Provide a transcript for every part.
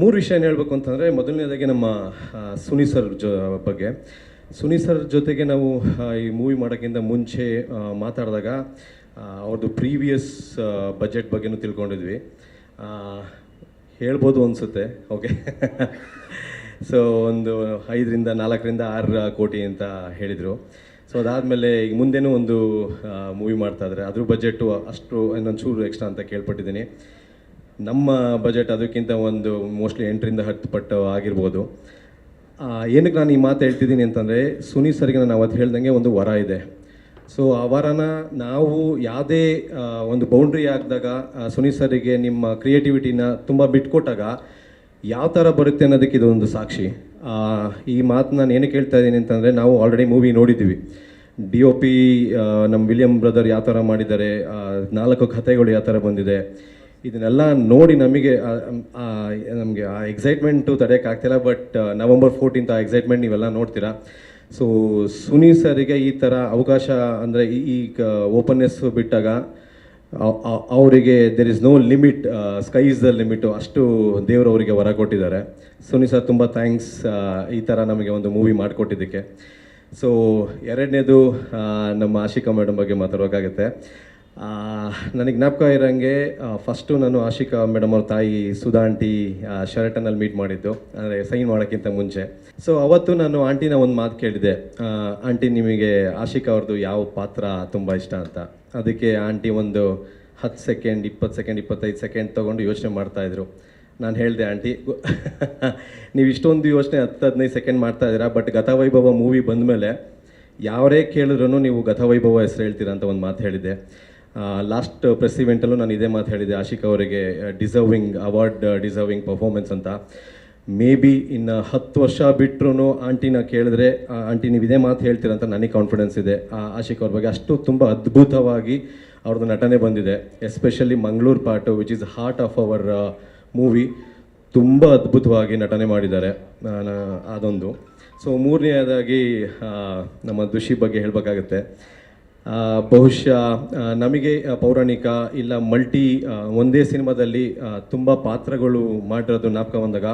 ಮೂರು ವಿಷಯ ಏನು ಹೇಳಬೇಕು ಅಂತಂದರೆ ಮೊದಲನೇದಾಗಿ ನಮ್ಮ ಸುನಿ ಸರ್ ಜೊ, ಬಗ್ಗೆ. ಸುನಿ ಸರ್ ಜೊತೆಗೆ ನಾವು ಈ ಮೂವಿ ಮಾಡೋಕ್ಕಿಂತ ಮುಂಚೆ ಮಾತಾಡಿದಾಗ ಅವ್ರದ್ದು ಪ್ರೀವಿಯಸ್ ಬಜೆಟ್ ಬಗ್ಗೆನೂ ತಿಳ್ಕೊಂಡಿದ್ವಿ. ಹೇಳ್ಬೋದು ಅನಿಸುತ್ತೆ ಓಕೆ ಸೊ ಒಂದು ಐದರಿಂದ ನಾಲ್ಕರಿಂದ ಆರು ಕೋಟಿ ಅಂತ ಹೇಳಿದರು. ಸೊ ಅದಾದಮೇಲೆ ಈಗ ಮುಂದೆನೂ ಒಂದು ಮೂವಿ ಮಾಡ್ತಾ ಇದ್ದಾರೆ. ಅದ್ರ ಬಜೆಟು ಅಷ್ಟು ಇನ್ನೊಂದು ಚೂರು ಎಕ್ಸ್ಟ್ರಾ ಅಂತ ಕೇಳ್ಪಟ್ಟಿದ್ದೀನಿ. ನಮ್ಮ ಬಜೆಟ್ ಅದಕ್ಕಿಂತ ಒಂದು ಮೋಸ್ಟ್ಲಿ ಎಂಟರಿಂದ ಹತ್ತು ಪಟ್ಟು ಆಗಿರ್ಬೋದು. ಏನಕ್ಕೆ ನಾನು ಈ ಮಾತು ಹೇಳ್ತಿದ್ದೀನಿ ಅಂತಂದರೆ, ಸುನಿ ಸರ್ಗೆ ನಾನು ಅವತ್ತು ಹೇಳ್ದಂಗೆ ಒಂದು ವರ ಇದೆ. ಸೊ ಆ ವರನ ನಾವು ಯಾವುದೇ ಒಂದು ಬೌಂಡ್ರಿ ಆಗಿದಾಗ ಸುನಿ ಸರ್ಗೆ ನಿಮ್ಮ ಕ್ರಿಯೇಟಿವಿಟಿನ ತುಂಬ ಬಿಟ್ಕೊಟ್ಟಾಗ ಯಾವ ಥರ ಬರುತ್ತೆ ಅನ್ನೋದಕ್ಕೆ ಇದೊಂದು ಸಾಕ್ಷಿ. ಈ ಮಾತು ನಾನು ಏನಕ್ಕೆ ಹೇಳ್ತಾ ಇದ್ದೀನಿ ಅಂತಂದರೆ, ನಾವು ಆಲ್ರೆಡಿ ಮೂವಿ ನೋಡಿದ್ದೀವಿ. ಡಿ ಒ ಪಿ ನಮ್ಮ ವಿಲಿಯಂ ಬ್ರದರ್ ಯಾವ ಥರ ಮಾಡಿದ್ದಾರೆ ನಾಲ್ಕು ಕಥೆಗಳು ಯಾವ ಥರ ಬಂದಿದೆ. ಇದನ್ನೆಲ್ಲ ನೋಡಿ ನಮಗೆ ನಮಗೆ ಆ ಎಕ್ಸೈಟ್ಮೆಂಟು ತಡೆಯೋಕ್ಕಾಗ್ತಿಲ್ಲ ಬಟ್ ನವಂಬರ್ ಫೋರ್ಟೀನ್ತ್ ಆ ಎಕ್ಸೈಟ್ಮೆಂಟ್ ನೀವೆಲ್ಲ ನೋಡ್ತೀರಾ. ಸೊ ಸುನಿ ಸರಿಗೆ ಈ ಥರ ಅವಕಾಶ ಅಂದರೆ ಈ ಓಪನ್ನೆಸ್ ಬಿಟ್ಟಾಗ ಅವ್- ಅವ್- ಅವರಿಗೆ there is no limit sky is the limit ಅಷ್ಟು ದೇವರು ಅವರಿಗೆ ವರ ಕೊಟ್ಟಿದ್ದಾರೆ. ಸುನಿ ಸರ್ ತುಂಬ ಥ್ಯಾಂಕ್ಸ್ ಈ ಥರ ನಮಗೆ ಒಂದು ಮೂವಿ ಮಾಡಿಕೊಟ್ಟಿದ್ದಕ್ಕೆ. ಸೊ ಎರಡನೇದು ನಮ್ಮ ಆಶಿಕಾ ಮೇಡಮ್ ಬಗ್ಗೆ ಮಾತಾಡೋಕ್ಕಾಗತ್ತೆ ನನಗೆ ಜ್ಞಾಪಕ ಇರೋಂಗೆ ಫಸ್ಟು ನಾನು ಆಶಿಕಾ ಮೇಡಮ್ ಅವ್ರ ತಾಯಿ ಸುಧಾ ಆಂಟಿ ಶರ್ಟನಲ್ಲಿ ಮೀಟ್ ಮಾಡಿದ್ದು. ಅಂದರೆ ಸೈನ್ ಮಾಡೋಕ್ಕಿಂತ ಮುಂಚೆ. ಸೊ ಅವತ್ತು ನಾನು ಆಂಟಿನ ಒಂದು ಮಾತು ಕೇಳಿದೆ. ಆಂಟಿ ನಿಮಗೆ ಆಶಿಕಾ ಅವ್ರದ್ದು ಯಾವ ಪಾತ್ರ ತುಂಬ ಇಷ್ಟ ಅಂತ? ಅದಕ್ಕೆ ಆಂಟಿ ಒಂದು ಹತ್ತು ಸೆಕೆಂಡ್ ಇಪ್ಪತ್ತು ಸೆಕೆಂಡ್ ಇಪ್ಪತ್ತೈದು ಸೆಕೆಂಡ್ ತೊಗೊಂಡು ಯೋಚನೆ ಮಾಡ್ತಾಯಿದ್ರು ನಾನು ಹೇಳಿದೆ ಆಂಟಿ ನೀವು ಇಷ್ಟೊಂದು ಯೋಚನೆ ಹತ್ತು ಹದಿನೈದು ಸೆಕೆಂಡ್ ಮಾಡ್ತಾ ಇದ್ದೀರಾ ಬಟ್ ಗತವೈಭವ ಮೂವಿ ಬಂದಮೇಲೆ, ಯಾರೇ ಕೇಳಿದ್ರೂ ನೀವು ಗತವೈಭವ ಹೆಸರು ಹೇಳ್ತೀರಾ ಅಂತ ಒಂದು ಮಾತು ಹೇಳಿದ್ದೆ. ಲಾಸ್ಟ್ ಪ್ರೆಸ್ ಇವೆಂಟಲ್ಲೂ ನಾನು ಇದೇ ಮಾತು ಹೇಳಿದೆ ಆಶಿಕ್ ಅವರಿಗೆ ಡಿಸರ್ವಿಂಗ್ ಅವಾರ್ಡ್ ಡಿಸರ್ವಿಂಗ್ ಪರ್ಫಾರ್ಮೆನ್ಸ್ ಅಂತ. ಮೇ ಬಿ ಇನ್ನು ಹತ್ತು ವರ್ಷ ಬಿಟ್ಟರು ಆಂಟಿನ ಕೇಳಿದ್ರೆ ಆಂಟಿ ನೀವು ಇದೇ ಮಾತು ಹೇಳ್ತೀರ ಅಂತ ನನಗೆ ಕಾನ್ಫಿಡೆನ್ಸ್ ಇದೆ. ಆ, ಆಶಿಕ್ ಅವ್ರ ಬಗ್ಗೆ ಅಷ್ಟು ತುಂಬ ಅದ್ಭುತವಾಗಿ ಅವ್ರದ್ದು ನಟನೆ ಬಂದಿದೆ. Especially Mangaluru part which is heart of our movie ತುಂಬ ಅದ್ಭುತವಾಗಿ ನಟನೆ ಮಾಡಿದ್ದಾರೆ ಅದೊಂದು. ಸೊ ಮೂರನೆಯದಾಗಿ ನಮ್ಮ ದುಷಿ ಬಗ್ಗೆ ಹೇಳಬೇಕಾಗತ್ತೆ. ಬಹುಶಃ ನಮಗೆ ಪೌರಾಣಿಕ ಇಲ್ಲ ಮಲ್ಟಿ ಒಂದೇ ಸಿನಿಮಾದಲ್ಲಿ ತುಂಬ ಪಾತ್ರಗಳು ಮಾಡಿರೋದು ಜ್ಞಾಪಕ ಬಂದಾಗ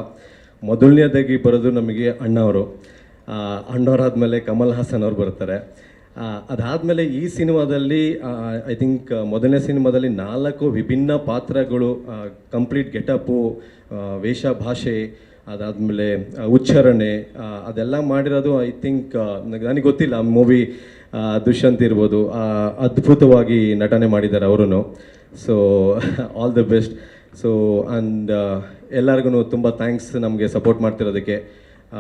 ಮೊದಲನೇದಾಗಿ ಬರೋದು ನಮಗೆ ಅಣ್ಣವರು. ಅಣ್ಣವರಾದಮೇಲೆ ಕಮಲ್ ಹಾಸನ್ ಅವರು ಬರ್ತಾರೆ. ಅದಾದಮೇಲೆ ಈ ಸಿನಿಮಾದಲ್ಲಿ ಐ ಥಿಂಕ್ ಮೊದಲನೇ ಸಿನಿಮಾದಲ್ಲಿ ನಾಲ್ಕು ವಿಭಿನ್ನ ಪಾತ್ರಗಳು ಕಂಪ್ಲೀಟ್ ಗೆಟಪ್ಪು ವೇಷ ಭಾಷೆ ಅದಾದಮೇಲೆ ಉಚ್ಚಾರಣೆ ಅದೆಲ್ಲ ಮಾಡಿರೋದು ಐ ಥಿಂಕ್ ನನಗೆ ಗೊತ್ತಿಲ್ಲ ಮೂವಿ ದುಷ್ಯಂತ್ ಇರ್ಬೋದು ಅದ್ಭುತವಾಗಿ ನಟನೆ ಮಾಡಿದ್ದಾರೆ ಅವರು so all the best so and ಎಲ್ಲರಿಗೂ ತುಂಬ ಥ್ಯಾಂಕ್ಸ್ ನಮಗೆ ಸಪೋರ್ಟ್ ಮಾಡ್ತಿರೋದಕ್ಕೆ.